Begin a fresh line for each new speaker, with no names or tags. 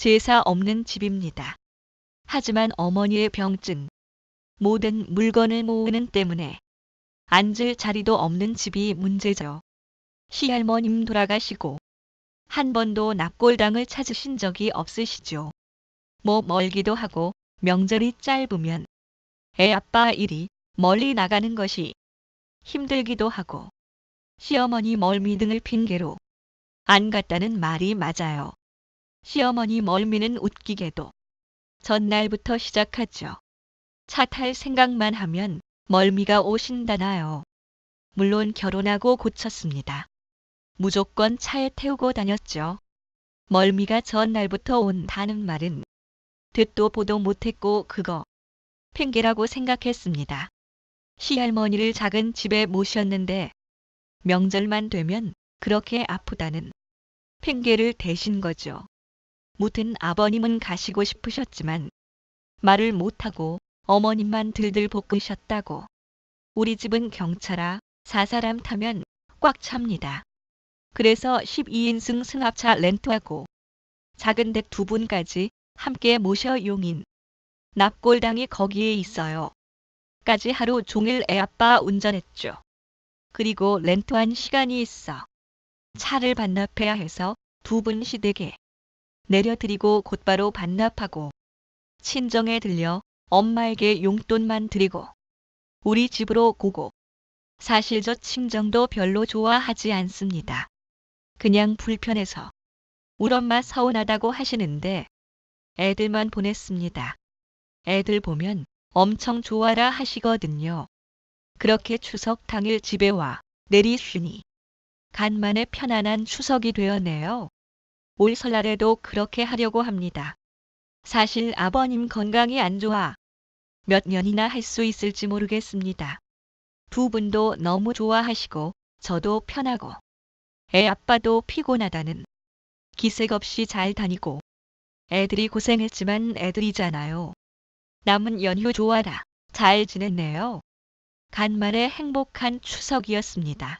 제사 없는 집입니다. 하지만 어머니의 병증, 모든 물건을 모으는 때문에 앉을 자리도 없는 집이 문제죠. 시할머님 돌아가시고 한 번도 납골당을 찾으신 적이 없으시죠. 뭐 멀기도 하고 명절이 짧으면 애 아빠 일이 멀리 나가는 것이 힘들기도 하고 시어머니 멀미 등을 핑계로 안 갔다는 말이 맞아요. 시어머니 멀미는 웃기게도 전날부터 시작하죠. 차 탈 생각만 하면 멀미가 오신다나요. 물론 결혼하고 고쳤습니다. 무조건 차에 태우고 다녔죠. 멀미가 전날부터 온다는 말은 듣도 보도 못했고 그거 핑계라고 생각했습니다. 시할머니를 작은 집에 모셨는데 명절만 되면 그렇게 아프다는 핑계를 대신 거죠. 무튼 아버님은 가시고 싶으셨지만 말을 못하고 어머님만 들들 볶으셨다고. 우리 집은 경차라 사사람 타면 꽉 찹니다. 그래서 12인승 승합차 렌트하고 작은 댁 두 분까지 함께 모셔 용인. 납골당이 거기에 있어요. 까지 하루 종일 애아빠 운전했죠. 그리고 렌트한 시간이 있어. 차를 반납해야 해서 두 분 시댁에 내려드리고 곧바로 반납하고 친정에 들려 엄마에게 용돈만 드리고 우리 집으로 고고. 사실 저 친정도 별로 좋아하지 않습니다. 그냥 불편해서 우리 엄마 서운하다고 하시는데 애들만 보냈습니다. 애들 보면 엄청 좋아라 하시거든요. 그렇게 추석 당일 집에 와 내리쉬니 간만에 편안한 추석이 되었네요. 올 설날에도 그렇게 하려고 합니다. 사실 아버님 건강이 안 좋아 몇 년이나 할 수 있을지 모르겠습니다. 두 분도 너무 좋아하시고 저도 편하고 애 아빠도 피곤하다는 기색 없이 잘 다니고 애들이 고생했지만 애들이잖아요. 남은 연휴 좋아라. 잘 지냈네요. 간만에 행복한 추석이었습니다.